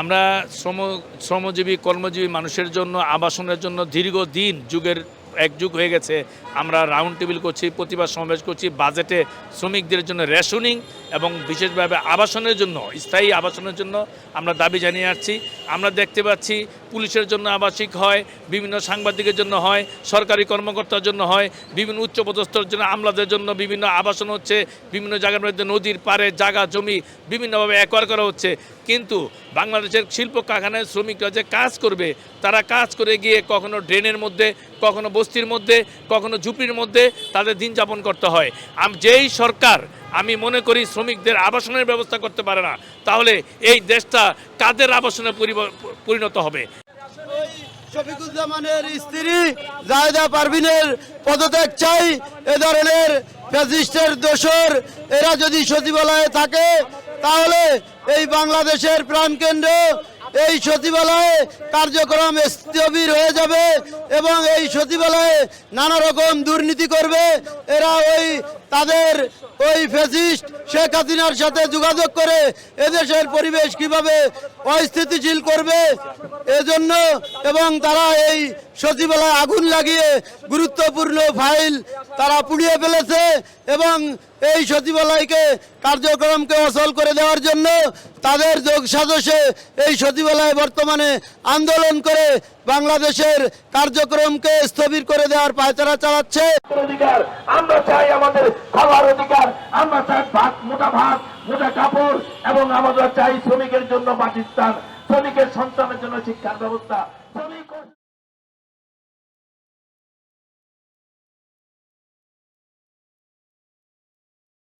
আমরা শ্রম, শ্রমজীবী, কর্মজীবী মানুষের জন্য, আবাসনের জন্য দীর্ঘদিন যুগের এক যুগ হয়ে গেছে। আমরা রাউন্ড টেবিল করছি, প্রতিবাদ সমাবেশ করছি বাজেটে শ্রমিকদের জন্য রেশনিং এবং বিশেষভাবে আবাসনের জন্য, স্থায়ী আবাসনের জন্য আমরা দাবি জানিয়ে আসছি। আমরা দেখতে পাচ্ছি পুলিশের জন্য আবাসিক হয়, বিভিন্ন সাংবাদিকের জন্য হয়, সরকারি কর্মকর্তার জন্য হয়, বিভিন্ন উচ্চপদস্থর জন্য, আমলাদের জন্য বিভিন্ন আবাসন হচ্ছে, বিভিন্ন জায়গার মধ্যে নদীর পাড়ে জায়গা, জমি বিভিন্নভাবে একোয়ার করা হচ্ছে। কিন্তু বাংলাদেশের শিল্প কারখানায় শ্রমিকরা যে কাজ করবে, তারা কাজ করে গিয়ে কখনো ড্রেনের মধ্যে, কখনো বস্তির মধ্যে, কখনো ঝুপড়ির মধ্যে তাদের দিন যাপন করতে হয়। আম- যেই সরকার আমি মনে করি শ্রমিকদের আবাসনের ব্যবস্থা করতে পারে না। তাহলে এই দেশটা কাদের আবাসনে পরিণত হবে? শফিকুজ্জামানের স্ত্রী জায়দা পারভিনের পদত্যাগ চাই। এ ধরনের ফ্যাসিস্টের দোসর এরা যদি সচিবালয়ে থাকে, তাহলে এই বাংলাদেশের প্রাণকেন্দ্র এই সচিবালয়ে কার্যক্রম স্থবির হয়ে যাবে এবং এই সচিবালয়ে নানা রকম দুর্নীতি করবে। এরা ওই তাদের ওই ফেসিস্ট শেখ হাসিনার সাথে যোগাযোগ করে এদেশের পরিবেশ কীভাবে অস্থিতিশীল করবে এজন্য এবং তারা এই সচিবালয়ে আগুন লাগিয়ে গুরুত্বপূর্ণ ফাইল তারা পুড়িয়ে ফেলেছে এবং এই সচিবালয়কে কার্যক্রমকে অচল করে দেওয়ার জন্য তাদের যোগ সাজসে এই সচিবালয়ে বর্তমানে আন্দোলন করে বাংলাদেশের কার্যক্রমকে স্থবির করে দেওয়ার পায়তারা চালাচ্ছে। অধিকার, আমরা চাই আমাদের খাওয়ার অধিকার, আমরা চাই ভাত, মোটা ভাত, মোটা কাপড় এবং আমরা চাই শ্রমিকের জন্য শ্রমিকের সন্তানের জন্য শিক্ষার ব্যবস্থা, শ্রমিক